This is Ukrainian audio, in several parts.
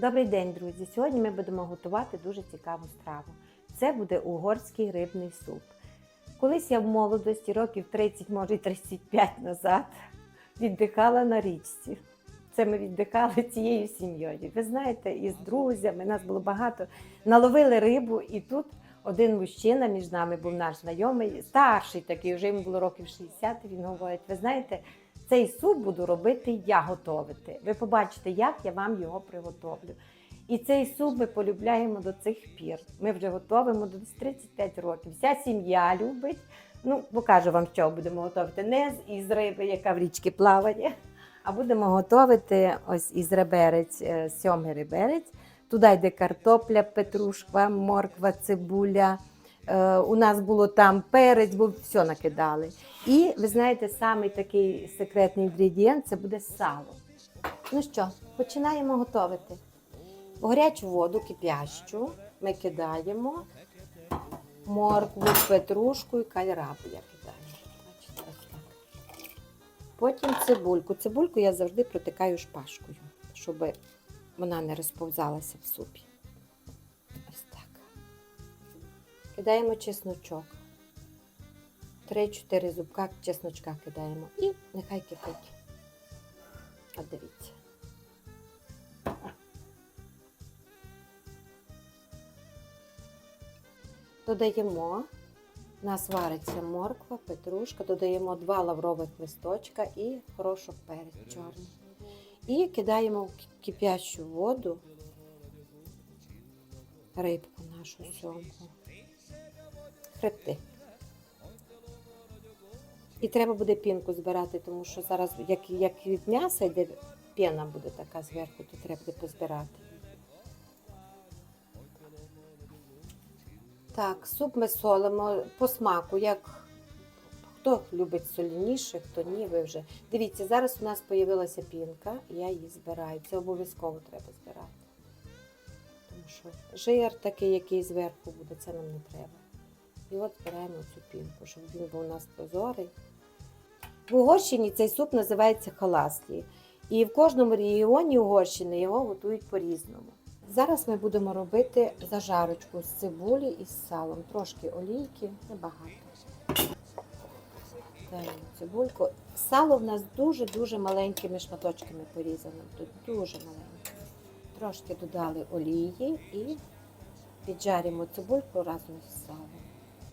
Добрий день, друзі! Сьогодні ми будемо готувати дуже цікаву страву. Це буде угорський рибний суп. Колись я в молодості, років 30, може й 35 назад, віддихала на річці. Це ми віддихали цією сім'єю. Ви знаєте, із друзями, нас було багато. Наловили рибу, і тут один мужчина між нами був наш знайомий, старший такий, вже йому було років 60, Він говорить: ви знаєте, цей суп буду робити я готовити. Ви побачите, як я вам його приготовлю. І цей суп ми полюбляємо до цих пір. Ми вже готуємо до 35 років. Вся сім'я любить. Ну, покажу вам, що будемо готувати. Не із риби, яка в річці плаває, а будемо готувати ось із реберець, е, сьомий реберець. Туди йде картопля, петрушка, морква, цибуля. Е, У нас було там перець, бо все накидали. І ви знаєте, самий такий секретний інгредієнт це буде сало. Ну що, починаємо готувати. В гарячу воду кипящу ми кидаємо моркву, петрушку і кальрабу я кидаю. Потім цибульку. Цибульку я завжди протикаю шпажкою, щоб вона не розповзалася в супі. Кидаємо чесночок. 3-4 зубка чесночка кидаємо і нехай кипить. От дивіться. Додаємо, у нас вариться морква, петрушка, додаємо два лаврових листочка і горошок перець чорний. І кидаємо в кипящу воду рибку нашу сьомку. Хребти. І треба буде пінку збирати, тому що зараз, як, як від м'яса йде піна буде така зверху, то треба буде позбирати. Так, суп ми солимо по смаку, як хто любить солініше, хто ні, ви вже. Дивіться, зараз у нас з'явилася пінка, я її збираю. Це обов'язково треба збирати. Тому що жир такий, який зверху буде, це нам не треба. І от збираємо цю пінку, щоб він був у нас прозорий. В Угорщині цей суп називається халаслі. І в кожному регіоні Угорщини його готують по-різному. Зараз ми будемо робити зажарочку з цибулі і з салом. Трошки олійки, небагато. Даємо цибульку. Сало в нас дуже-дуже маленькими шматочками порізано. Тут дуже маленьке. Трошки додали олії і піджаримо цибульку разом з салом.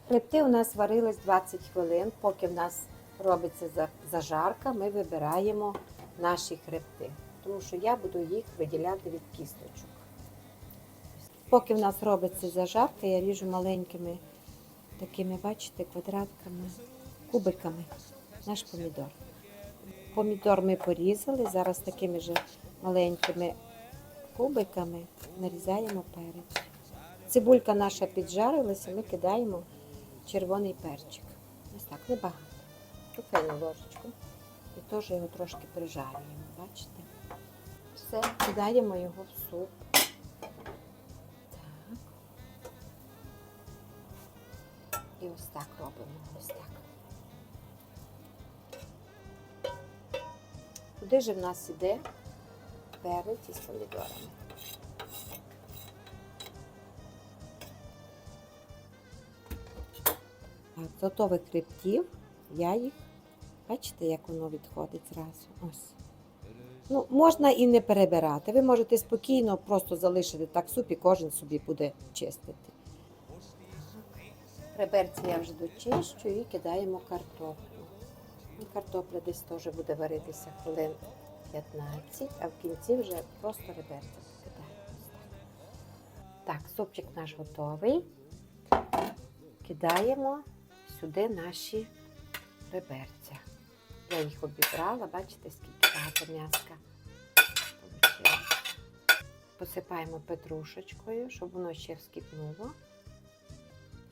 Хребти у нас варились 20 хвилин, поки в нас робиться зажарка, ми вибираємо наші хребти, тому що я буду їх виділяти від кісточок. Поки в нас робиться зажарка, я ріжу маленькими такими, бачите, квадратками, кубиками наш помідор. Помідор ми порізали, зараз такими же маленькими кубиками нарізаємо перець. Цибулька наша піджарилася, ми кидаємо червоний перчик. Ось так, небагато. Кафейну ложечку. І теж його трошки прижарюємо, бачите? Все, кидаємо його в суп. Так. І ось так робимо. Ось так. Куди же в нас іде перець із помідорами? З готових хребтів я їх, бачите, як воно відходить зразу. Ось. Ну, можна і не перебирати. Ви можете спокійно просто залишити так суп і кожен собі буде чистити. Реберці я вже дочищу і кидаємо картоплю. Картопля десь теж буде варитися хвилин 15, а в кінці вже просто реберці кидаємо. Так, супчик наш готовий. Кидаємо сюди наші реберця. Я їх обібрала, бачите, скільки багато м'яска получилось. Посипаємо петрушечкою, щоб воно ще вскипнуло.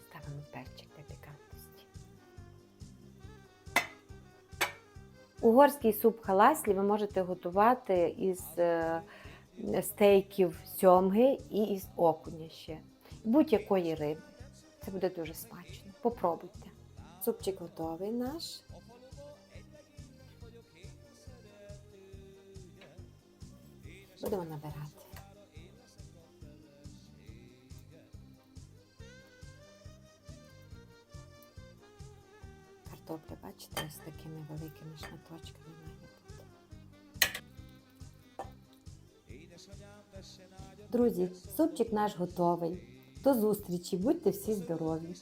Ставимо перчик для пікантності. Угорський суп халаслі ви можете готувати із е, стейків сьомги і із окуня ще. Будь-якої риби. Це буде дуже смачно. Попробуйте. Супчик готовий наш. Будемо набирати. Картопля, бачите, з такими великими шматочками має бути. Друзі, супчик наш готовий. До зустрічі, будьте всі здорові!